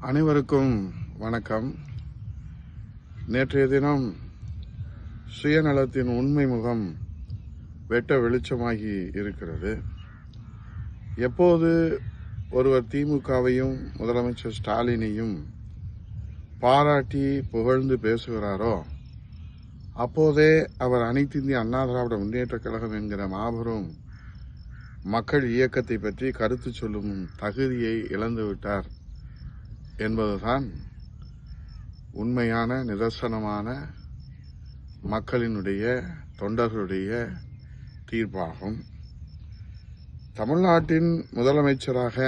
அனைவருக்கும் வணக்கம். நேற்றைய தினம் சுயநலத்தின் உண்மை முகம் வெட்ட வெளிச்சமாகி இருக்கிறது. எப்போது ஒருவர் திமுகவையும் முதலமைச்சர் ஸ்டாலினையும் பாராட்டி புகழ்ந்து பேசுகிறாரோ அப்போதே அவர் அனைத்திந்திய அண்ணா திராவிட முன்னேற்றக் கழகம் என்கிற மாபெரும் மக்கள் இயக்கத்தை பற்றி கருத்து சொல்லும் தகுதியை இழந்துவிட்டார். என்பதுதான் உண்மையான நிதர்சனமான மக்களினுடைய தொண்டர்களுடைய தீர்ப்பாகும். தமிழ்நாட்டின் முதலமைச்சராக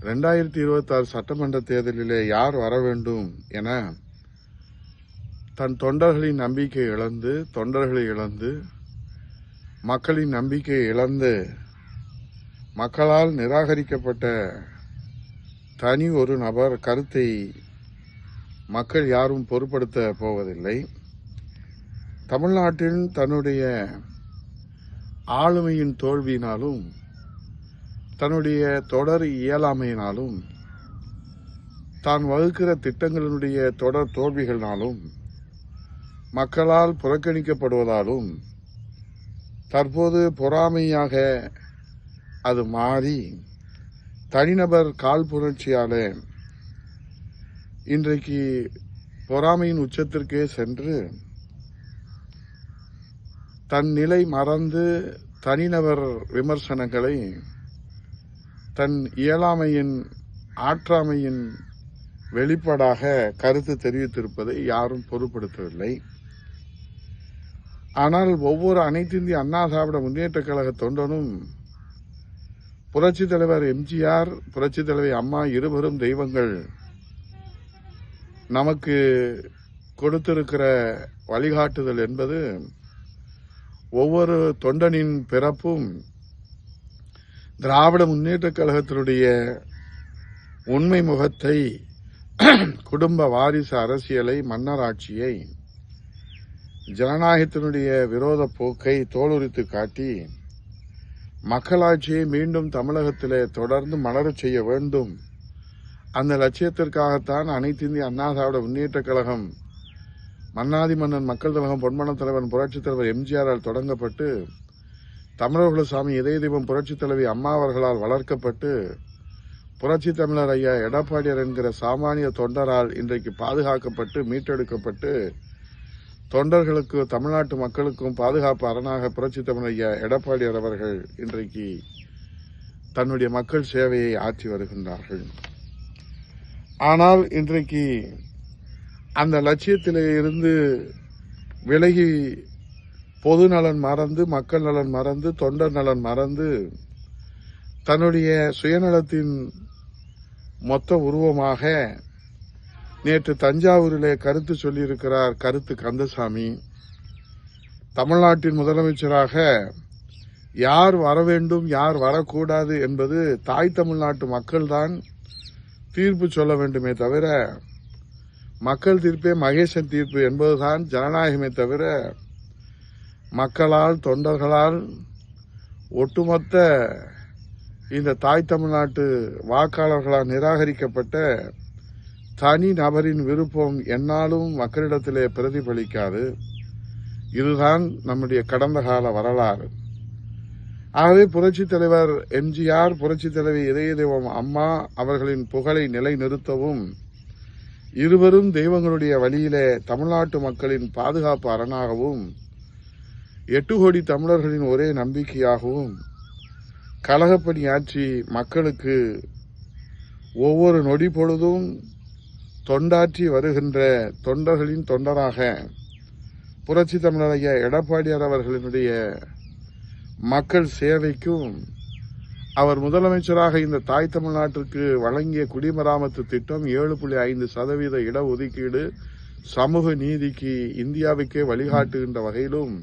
ரெண்டாயிரத்தி இருபத்தாறு சட்டமன்ற தேர்தலிலே யார் வர வேண்டும் என தன் தொண்டர்களின் நம்பிக்கை இழந்து தொண்டர்களை இழந்து மக்களின் நம்பிக்கை இழந்து மக்களால் நிராகரிக்கப்பட்ட தனி ஒரு நபர் கருத்தை மக்கள் யாரும் பொருட்படுத்த போவதில்லை. தமிழ்நாட்டில் தன்னுடைய ஆளுமையின் தோல்வியினாலும் தன்னுடைய தொடர் இயலாமையினாலும் தான் வகுக்கிற திட்டங்களினுடைய தொடர் தோல்விகளினாலும் மக்களால் புறக்கணிக்கப்படுவதாலும் தற்போது பொறாமையாக அது மாறி தனிநபர் கால் புரட்சியாலே இன்றைக்கு பொறாமையின் உச்சத்திற்கே சென்று தன் நிலை மறந்து தனிநபர் விமர்சனங்களை தன் இயலாமையின் ஆற்றாமையின் வெளிப்பாடாக கருத்து தெரிவித்திருப்பதை யாரும் பொருட்படுத்தவில்லை. ஆனால் ஒவ்வொரு அனைத்திந்திய அண்ணா திராவிட முன்னேற்ற கழக தொண்டனும் புரட்சி தலைவர் எம்ஜிஆர் புரட்சி தலைவர் அம்மா இருவரும் தெய்வங்கள். நமக்கு கொடுத்திருக்கிற வழிகாட்டுதல் என்பது ஒவ்வொரு தொண்டனின் பிறப்பும் திராவிட முன்னேற்ற கழகத்தினுடைய உண்மை முகத்தை குடும்ப வாரிசு அரசியலை மன்னராட்சியை ஜனநாயகத்தினுடைய விரோத போக்கை தோலுரித்து காட்டி மக்களாட்சியை மீண்டும் தமிழகத்திலே தொடர்ந்து மலரச் செய்ய வேண்டும். அந்த லட்சியத்திற்காகத்தான் அனைத்து இந்திய அண்ணா திராவிட முன்னேற்ற கழகம் மன்னாதி மன்னன் மக்கள் கழகம் பொன்மன தலைவன் புரட்சித் தலைவர் எம்ஜிஆரால் தொடங்கப்பட்டு தமிழர்கள சாமி இதய தெய்வம் புரட்சித் தலைவி அம்மா அவர்களால் வளர்க்கப்பட்டு புரட்சி தமிழர் ஐயா எடப்பாடியார் என்கிற சாமானிய தொண்டரால் இன்றைக்கு பாதுகாக்கப்பட்டு மீட்டெடுக்கப்பட்டு தொண்டர்களுக்கு தமிழ்நாட்டு மக்களுக்கும் பாதுகாப்பு அரணாக புரட்சி தமிழைய ஐயா எடப்பாடியார் அவர்கள் இன்றைக்கு தன்னுடைய மக்கள் சேவையை ஆற்றி வருகின்றார்கள். ஆனால் இன்றைக்கு அந்த லட்சியத்திலே இருந்து விலகி பொது நலன் மறந்து மக்கள் நலன் மறந்து தொண்டர் நலன் மறந்து தன்னுடைய சுயநலத்தின் மொத்த உருவமாக நேற்று தஞ்சாவூரிலே கருத்து சொல்லியிருக்கிறார் கருத்து கந்தசாமி. தமிழ்நாட்டின் முதலமைச்சராக யார் வர வேண்டும் யார் வரக்கூடாது என்பது தாய் தமிழ்நாட்டு மக்கள்தான் தீர்ப்பு சொல்ல வேண்டுமே தவிர மக்கள் தீர்ப்பே மகேசன் தீர்ப்பு என்பதுதான் ஜனநாயகமே தவிர மக்களால் தொண்டர்களால் ஒட்டுமொத்த இந்த தாய் தமிழ்நாட்டு வாக்காளர்களால் நிராகரிக்கப்பட்ட தனி நபரின் விருப்பம் என்னாலும் மக்களிடத்திலே பிரதிபலிக்காது. இதுதான் நம்முடைய கடந்த கால வரலாறு. ஆகவே புரட்சித் தலைவர் எம்ஜிஆர் புரட்சித் தலைவி இதய தெய்வம் அம்மா அவர்களின் புகழை நிலைநிறுத்தவும் இருவரும் தெய்வங்களுடைய வழியிலே தமிழ்நாட்டு மக்களின் பாதுகாப்பு அரணாகவும் எட்டு கோடி தமிழர்களின் ஒரே நம்பிக்கையாகவும் கழகப்பணியாற்றி மக்களுக்கு ஒவ்வொரு நொடி பொழுதும் தொண்டாற்றி வருகின்ற தொண்டர்களின் தொண்டராக புரட்சி தமிழர் எடப்பாடியார் அவர்களினுடைய மக்கள் சேவைக்கும் அவர் முதலமைச்சராக இந்த தாய் தமிழ்நாட்டிற்கு வழங்கிய குடிமராமத்து திட்டம் ஏழு புள்ளி ஐந்து சதவீத இடஒதுக்கீடு சமூக நீதிக்கு இந்தியாவுக்கே வழிகாட்டுகின்ற வகையிலும்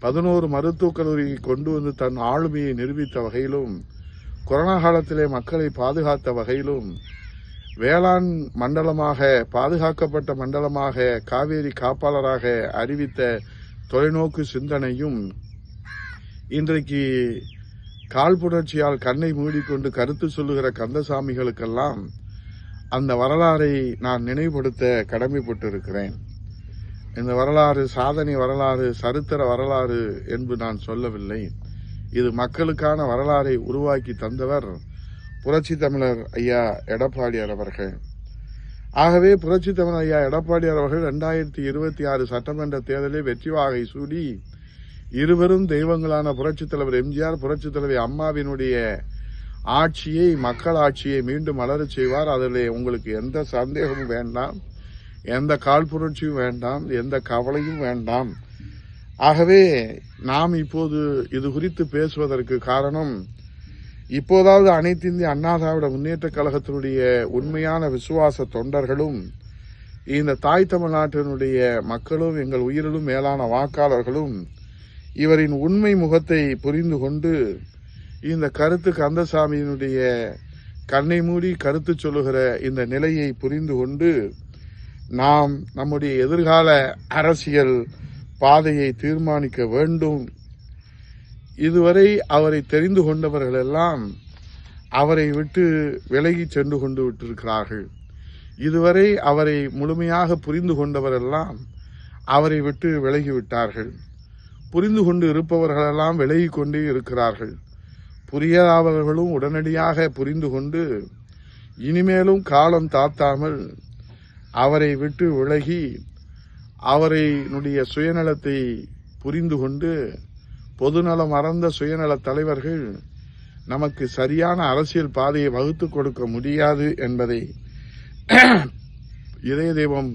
பதினோரு மருத்துவக் கல்லூரியை கொண்டு வந்து தன் ஆளுமையை நிரூபித்த வகையிலும் கொரோனா காலத்திலே மக்களை பாதுகாத்த வகையிலும் வேளாண் மண்டலமாக பாதுகாக்கப்பட்ட மண்டலமாக காவேரி காப்பாளராக அறிவித்த தொலைநோக்கு சிந்தனையும் இன்றைக்கு கால் புணர்ச்சியால் கண்ணை மூடிக்கொண்டு கருத்து சொல்லுகிற கந்தசாமிகளுக்கெல்லாம் அந்த வரலாறை நான் நினைவுபடுத்த கடமைப்பட்டிருக்கிறேன். இந்த வரலாறு சாதனை வரலாறு சரித்திர வரலாறு என்று நான் சொல்லவில்லை. இது மக்களுக்கான வரலாறை உருவாக்கி தந்தவர் புரட்சி தமிழர் ஐயா எடப்பாடியார் அவர்கள். ஆகவே புரட்சி தமிழர் ஐயா எடப்பாடியார் அவர்கள் ரெண்டாயிரத்தி இருபத்தி ஆறு சட்டமன்ற தேர்தலில் வெற்றி வாகை சூடி இருவரும் தெய்வங்களான புரட்சித் தலைவர் எம்ஜிஆர் புரட்சித் தலைவர் அம்மாவினுடைய ஆட்சியை மக்கள் ஆட்சியை மீண்டும் மலரச் செய்வார். அதில் உங்களுக்கு எந்த சந்தேகமும் வேண்டாம். எந்த காழ்ப்புணர்ச்சியும் வேண்டாம். எந்த கவலையும் வேண்டாம். ஆகவே நாம் இப்போது இது குறித்து பேசுவதற்கு காரணம் இப்போதாவது அனைத்து இந்திய அண்ணா திராவிட முன்னேற்ற கழகத்தினுடைய உண்மையான விசுவாச தொண்டர்களும் இந்த தாய் தமிழ்நாட்டினுடைய மக்களும் எங்கள் உயிரிலும் மேலான வாக்காளர்களும் இவரின் உண்மை முகத்தை புரிந்து கொண்டு இந்த கருத்து கந்தசாமியினுடைய கண்ணை மூடி கருத்து சொல்லுகிற இந்த நிலையை புரிந்து கொண்டு நாம் நம்முடைய எதிர்கால அரசியல் பாதையை தீர்மானிக்க வேண்டும் இதுவரை அவரை தெரிந்து கொண்டவர்கள் எல்லாம் அவரை விட்டு விலகி சென்று கொண்டு விட்டிருக்கிறார்கள். இதுவரை அவரை முழுமையாக புரிந்து கொண்டவரெல்லாம் அவரை விட்டு விலகி விட்டார்கள். புரிந்து கொண்டு இருப்பவர்களெல்லாம் விலகி கொண்டே இருக்கிறார்கள். புரியாதவர்களும் உடனடியாக புரிந்து கொண்டு இனிமேலும் காலம் தாத்தாமல் அவரை விட்டு விலகி அவரைனுடைய சுயநலத்தை புரிந்து கொண்டு பொதுநலம் மறந்த சுயநல தலைவர்கள் நமக்கு சரியான அரசியல் பாதையை வகுத்து கொடுக்க முடியாது என்பதை இதய தெய்வம்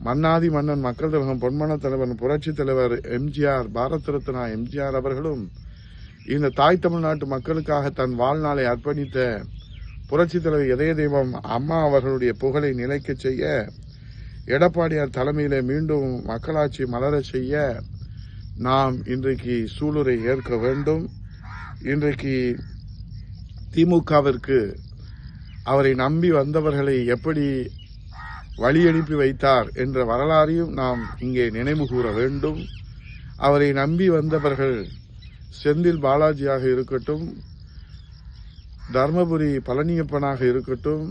மன்னாதி மன்னன் மக்கள் தலைவன் பொன்மன தலைவன் புரட்சி தலைவர் எம்ஜிஆர் பாரத் ரத்னா எம்ஜிஆர் அவர்களும் இந்த தாய் தமிழ்நாட்டு மக்களுக்காக தன் வாழ்நாளை அர்ப்பணித்த புரட்சி தலைவர் இதய தெய்வம் அம்மா அவர்களுடைய புகழை நிலைக்கச் செய்ய எடப்பாடியார் தலைமையிலே மீண்டும் மக்களாட்சி மலரச் செய்ய நாம் இன்றைக்கு சூளுரை ஏற்க வேண்டும். இன்றைக்கு திமுகவிற்கு அவரை நம்பி வந்தவர்களை எப்படி வழி அனுப்பி வைத்தார் என்ற வரலாறையும் நாம் இங்கே நினைவு கூற வேண்டும். அவரை நம்பி வந்தவர்கள் செந்தில் பாலாஜியாக இருக்கட்டும் தர்மபுரி பழனியப்பனாக இருக்கட்டும்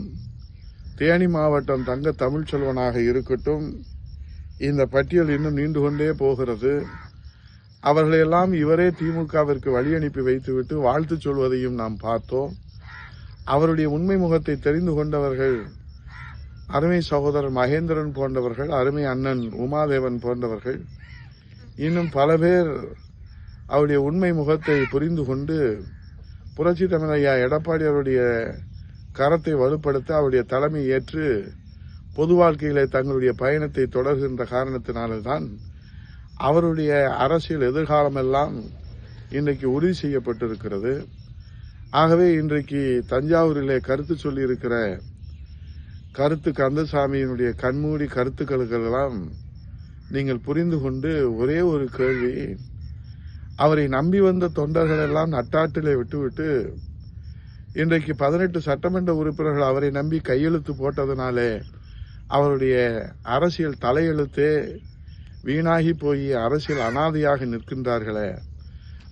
தேனி மாவட்டம் தங்க தமிழ்ச்செல்வனாக இருக்கட்டும் இந்த பட்டியல் இன்னும் நீண்டு கொண்டே போகிறது. அவர்களையெல்லாம் இவரே திமுகவிற்கு வழி அனுப்பி வைத்துவிட்டு வாழ்த்து சொல்வதையும் நாம் பார்த்தோம். அவருடைய உண்மை முகத்தை தெரிந்து கொண்டவர்கள் அருமை சகோதரர் மகேந்திரன் போன்றவர்கள் அருமை அண்ணன் உமாதேவன் போன்றவர்கள் இன்னும் பல பேர் அவருடைய உண்மை முகத்தை புரிந்து கொண்டு புரட்சி தமிழையா எடப்பாடி அவருடைய கரத்தை வலுப்படுத்த அவருடைய தலைமை ஏற்று பொது வாழ்க்கையிலே தங்களுடைய பயணத்தை தொடர்கின்ற காரணத்தினால்தான் அவருடைய அரசியல் எதிர்காலமெல்லாம் இன்றைக்கு உறுதி செய்யப்பட்டிருக்கிறது. ஆகவே இன்றைக்கு தஞ்சாவூரிலே கருத்து சொல்லியிருக்கிற கருத்து கந்தசாமியினுடைய கண்மூடி கருத்துக்களுக்கெல்லாம் நீங்கள் புரிந்து கொண்டு ஒரே ஒரு கேள்வி அவரை நம்பி வந்த தொண்டர்கள் எல்லாம் நட்டாட்டிலே விட்டுவிட்டு இன்றைக்கு பதினெட்டு சட்டமன்ற உறுப்பினர்கள் அவரை நம்பி கையெழுத்து போட்டதனாலே அவருடைய அரசியல் தலையெழுத்தே வீணாகி போய் அரசியல் அனாதையாக நிற்கின்றார்களே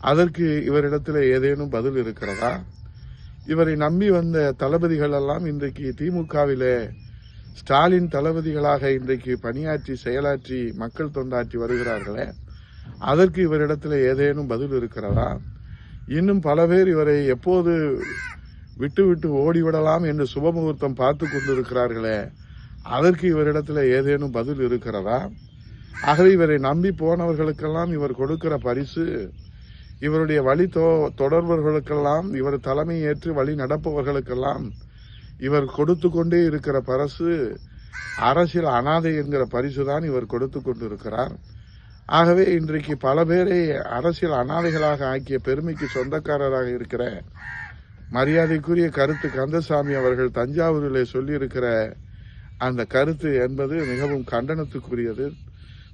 அதற்கு இவரிடத்தில் ஏதேனும் பதில் இருக்கிறதா? இவரை நம்பி வந்த தளபதிகள் எல்லாம் இன்றைக்கு திமுகவிலே ஸ்டாலின் தளபதிகளாக இன்றைக்கு பணியாற்றி செயலாற்றி மக்கள் தொண்டாற்றி வருகிறார்களே அதற்கு இவரிடத்தில் ஏதேனும் பதில் இருக்கிறதா? இன்னும் பல பேர் இவரை எப்போது விட்டு விட்டு ஓடிவிடலாம் என்று சுபமுகூர்த்தம் பார்த்து கொண்டிருக்கிறார்களே அதற்கு இவரிடத்தில் ஏதேனும் பதில் இருக்கிறதா? ஆகவே இவரை நம்பி போனவர்களுக்கெல்லாம் இவர் கொடுக்கிற பரிசு இவருடைய வழி தொ- தொடர்பவர்களுக்கெல்லாம் இவர் தலைமை ஏற்று வழி நடப்பவர்களுக்கெல்லாம் இவர் கொடுத்து கொண்டே இருக்கிற பரிசு அரசியல் அனாதை என்கிற பரிசு தான் இவர் கொடுத்து கொண்டிருக்கிறார். ஆகவே இன்றைக்கு பல பேரை அரசியல் அனாதைகளாக ஆக்கிய பெருமைக்கு சொந்தக்காரராக இருக்கிற மரியாதைக்குரிய கருத்து கந்தசாமி அவர்கள் தஞ்சாவூரிலே சொல்லியிருக்கிற அந்த கருத்து என்பது மிகவும் கண்டனத்துக்குரியது.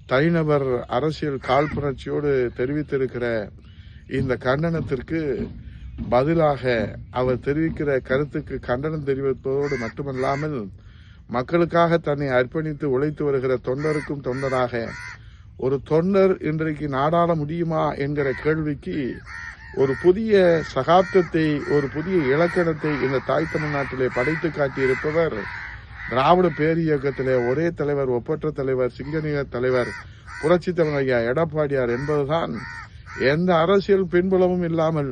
தனிநபர் அரசியல் காழ்ப்புணர்ச்சியோடு தெரிவித்திருக்கிற இந்த கண்டனத்திற்கு பதிலாக அவர் தெரிவிக்கிற கருத்துக்கு கண்டனம் தெரிவிப்பதோடு மட்டுமல்லாமல் மக்களுக்காக தன்னை அர்ப்பணித்து உழைத்து வருகிற தொண்டருக்கும் தொண்டராக ஒரு தொண்டர் இன்றைக்கு நாடாள முடியுமா என்கிற கேள்விக்கு ஒரு புதிய சகாப்தத்தை ஒரு புதிய இலக்கணத்தை இந்த தாய் தமிழ்நாட்டிலே படைத்து காட்டியிருப்பவர் திராவிட பேர் இயக்கத்திலே ஒரே தலைவர் ஒப்பற்ற தலைவர் சிங்கநீக தலைவர் புரட்சி தலைவர் ஐயா எடப்பாடியார் என்பதுதான் எந்த அரசியல் பின்புலமும் இல்லாமல்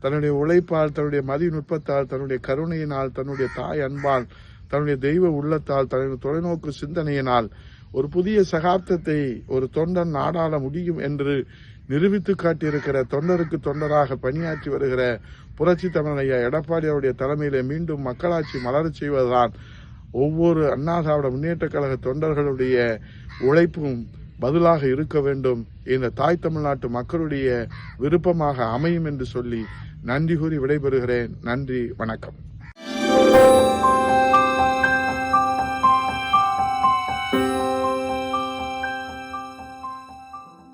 தன்னுடைய உழைப்பால் தன்னுடைய மதிநுட்பத்தால் தன்னுடைய கருணையினால் தன்னுடைய தாய் அன்பால் தன்னுடைய தெய்வ உள்ளத்தால் தன்னுடைய தொலைநோக்கு சிந்தனையினால் ஒரு புதிய சகாப்தத்தை ஒரு தொண்டன் நாடாள முடியும் என்று நிரூபித்து காட்டியிருக்கிற தொண்டருக்கு தொண்டராக பணியாற்றி வருகிற புரட்சி தமிழ் ஐயா எடப்பாடியாருடைய தலைமையிலே மீண்டும் மக்களாட்சி மலரச் செய்வதுதான் ஒவ்வொரு அண்ணா திராவிட முன்னேற்ற கழக தொண்டர்களுடைய உழைப்பும் பதிலாக இருக்க வேண்டும். இந்த தாய் தமிழ்நாட்டு மக்களுடைய விருப்பமாக அமையும் என்று சொல்லி நன்றி கூறி விடைபெறுகிறேன். நன்றி வணக்கம்.